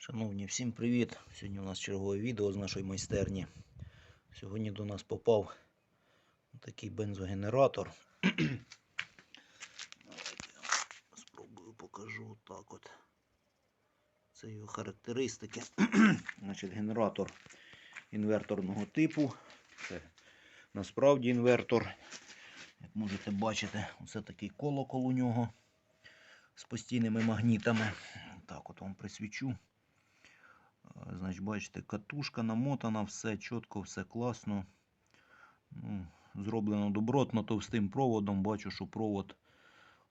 Шановні, всім привіт! Сьогодні у нас чергове відео з нашої майстерні. Сьогодні до нас попав такий бензогенератор. Спробую покажу так от. Це його характеристики. Значить, генератор інверторного типу. Це насправді інвертор. Як можете бачити, це такий колокол у нього з постійними магнітами. Так, от вам присвічу. Е, Значить, бачите, катушка намотана, все чітко, все класно. Ну, зроблено добротно товстим проводом. Бачу, що провод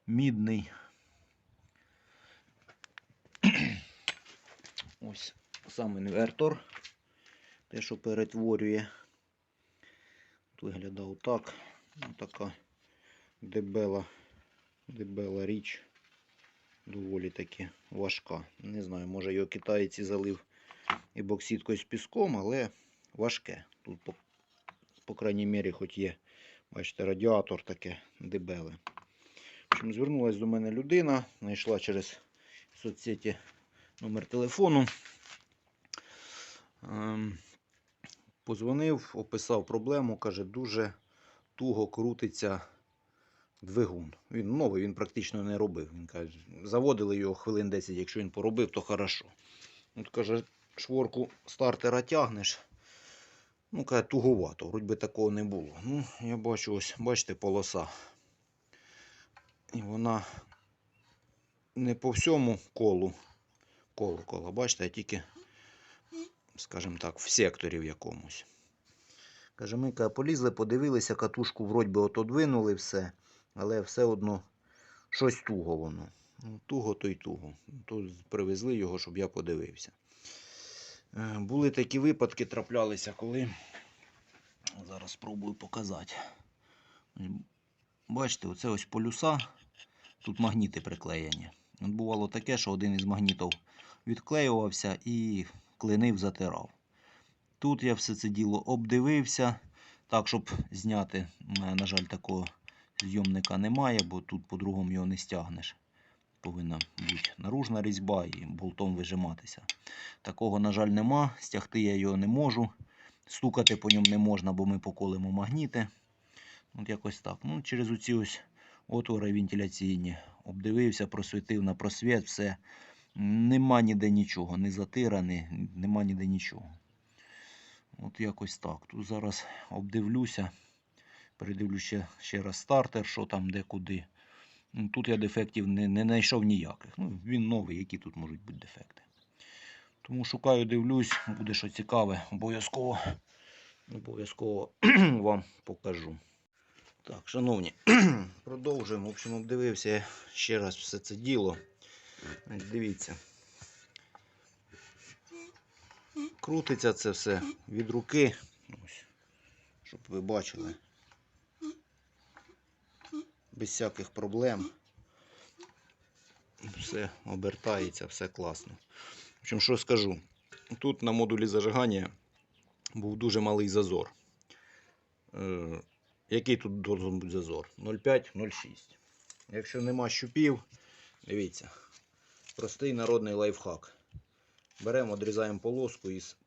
мідний. Ось сам інвертор. Те, що перетворює. Виглядав так. Ну, така дебела, дебела річ. Доволі таки важка. Не знаю, може його китаєць і залив і боксіткою з піском, але важке. Тут, по, по крайній мірі, хоч є, бачите, радіатор таке дебеле. В звернулася до мене людина, знайшла через соцсеті номер телефону. Ем, позвонив, описав проблему, каже, дуже туго крутиться двигун. Він новий, він практично не робив. Він каже, заводили його хвилин 10, якщо він поробив, то хорошо. От каже, шворку стартера тягнеш. Ну, каже, туговато, вроді би такого не було. Ну, я бачу, ось, бачите, полоса. І вона не по всьому колу колу кола, бачите, а тільки, скажімо так, в секторі в якомусь. Каже, ми каже, полізли, подивилися, катушку вроді би отодвинули все, але все одно щось туго воно. Ну, туго то й туго. Тут привезли його, щоб я подивився. Е, Були такі випадки, траплялися, коли. Зараз спробую показати. Бачите, оце ось полюса. Тут магніти приклеєні. От бувало таке, що один із магнітів відклеювався і клинив затирав. Тут я все це діло обдивився. Так, щоб зняти, на на жаль, такого зйомника немає, бо тут по-другому його не стягнеш. Повинна бути наружна різьба і болтом вижиматися. Такого, на жаль, нема. Стягти я його не можу. Стукати по ньому не можна, бо ми поколимо магніти. От якось так. Ну, через оці ось отвори вентиляційні. Обдивився, просвітив на просвіт, все. Нема ніде нічого, не затираний, нема ніде нічого. От якось так. Тут зараз обдивлюся. Передивлю ще, ще раз стартер, що там, де куди. Ну, Тут я дефектів не, не знайшов ніяких. Ну, він новий, які тут можуть бути дефекти. Тому шукаю, дивлюсь, буде що цікаве, обов'язково обов'язково вам покажу. Так, шановні, продовжуємо. В общем, обдивився ще раз все це діло. Дивіться. Крутиться це все від руки. Ось, щоб ви бачили. Без всяких проблем. Все обертається, все класно. В общем, що скажу. Тут на модулі зажигання був дуже малий зазор. Е, який тут должен бути зазор? 0,5-0,6. Якщо нема щупів, дивіться, простий народний лайфхак. Беремо, відрізаємо полоску із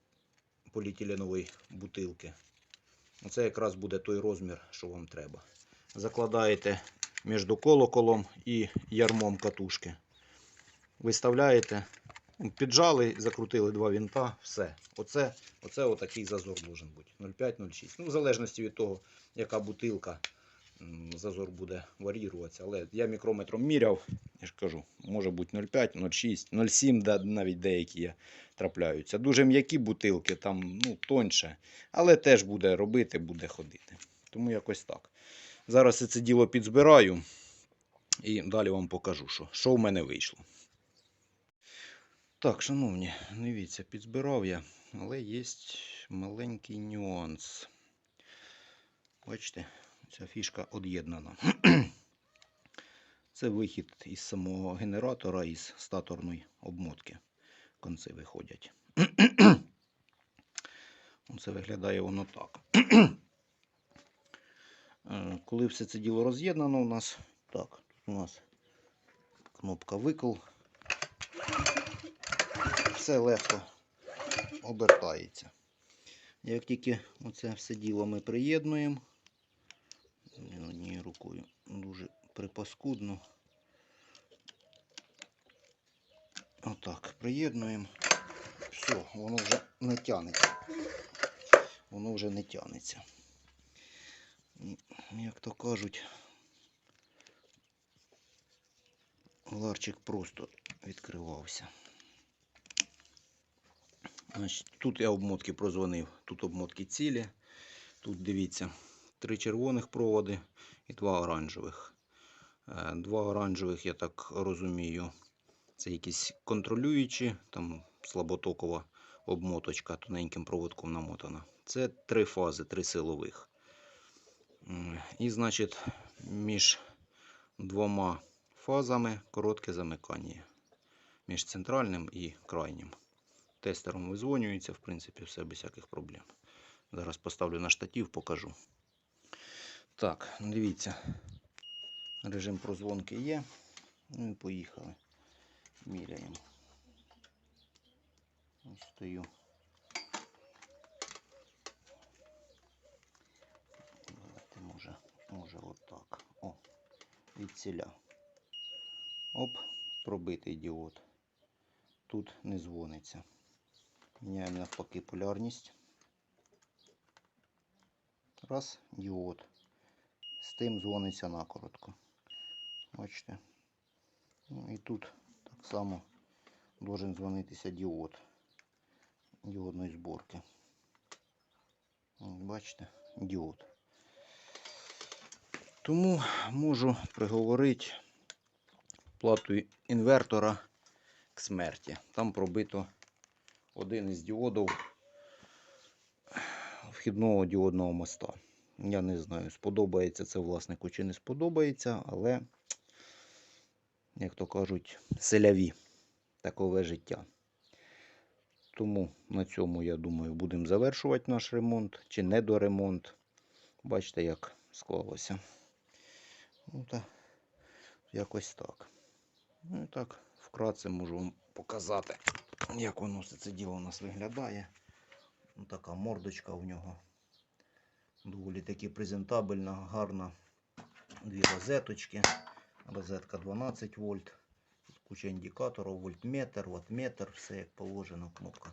поліетиленової бутилки. Оце якраз буде той розмір, що вам треба. Закладаєте між колоколом і ярмом катушки. Виставляєте, піджали, закрутили два вінта, все. Оце, оце отакий зазор должен бути. 0,5-0,6. Ну, в залежності від того, яка бутилка, зазор буде варіюватися. Але я мікрометром міряв, я ж кажу, може бути 0,5, 0,6, 0,7, да, навіть деякі є, трапляються. Дуже м'які бутилки, там ну, тоньше, але теж буде робити, буде ходити. Тому якось так. Зараз я це діло підзбираю і далі вам покажу, що, що в мене вийшло. Так, шановні, дивіться, підзбирав я, але є маленький нюанс. Бачите, ця фішка од'єднана. Це вихід із самого генератора із статорної обмотки. Конці виходять. Це виглядає воно так. Е, Коли все це діло роз'єднано у нас, так, тут у нас кнопка викл. Все легко обертається. Як тільки оце все діло ми приєднуємо, однією рукою дуже припаскудно. Отак, приєднуємо. Все, воно вже не тягнеться. Воно вже не тягнеться. Як то кажуть, ларчик просто відкривався. Тут я обмотки прозвонив, тут обмотки цілі. Тут дивіться, три червоних проводи і два оранжевих. Е, Два оранжевих, я так розумію, це якісь контролюючі, там слаботокова обмоточка тоненьким проводком намотана. Це три фази, три силових. І, значить, між двома фазами коротке замикання. Між центральним і крайнім. Тестером визвонюється, в принципі, все без всяких проблем. Зараз поставлю на штатив, покажу. Так, дивіться. Режим прозвонки є. Ну поїхали. Міряємо. Ось стою. Давайте, може, може отак. О, від. Оп, пробитий діод. Тут не дзвониться. Міняємо навпаки полярність. Раз, діод. З тим дзвониться накоротко. Бачите? Ну і тут так само должен дзвонитися діод діодної зборки. Бачите, діод. Тому можу приговорити плату інвертора к смерті. Там пробито один із діодів вхідного діодного моста. Я не знаю, сподобається це власнику чи не сподобається, але, як то кажуть, селяві такове життя. Тому на цьому, я думаю, будемо завершувати наш ремонт чи недоремонт. Бачите, як склалося. Ну, та, якось так. Ну і так, вкратце можу вам показати, як воно все це діло у нас виглядає. Ну, така мордочка в нього. Доволі таки презентабельна, гарна. Дві розеточки. Розетка 12 вольт. Куча індикаторів, вольтметр, ваттметр, все як положено. Кнопка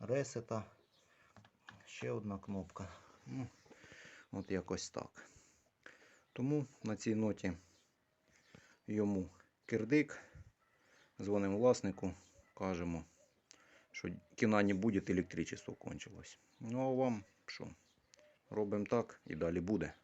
ресета. Ще одна кнопка. Ну, от якось так. Тому на цій ноті йому кирдик. Дзвонимо власнику, кажемо, що кіна не буде, електричество кончилось. Ну а вам що? Робимо так і далі буде.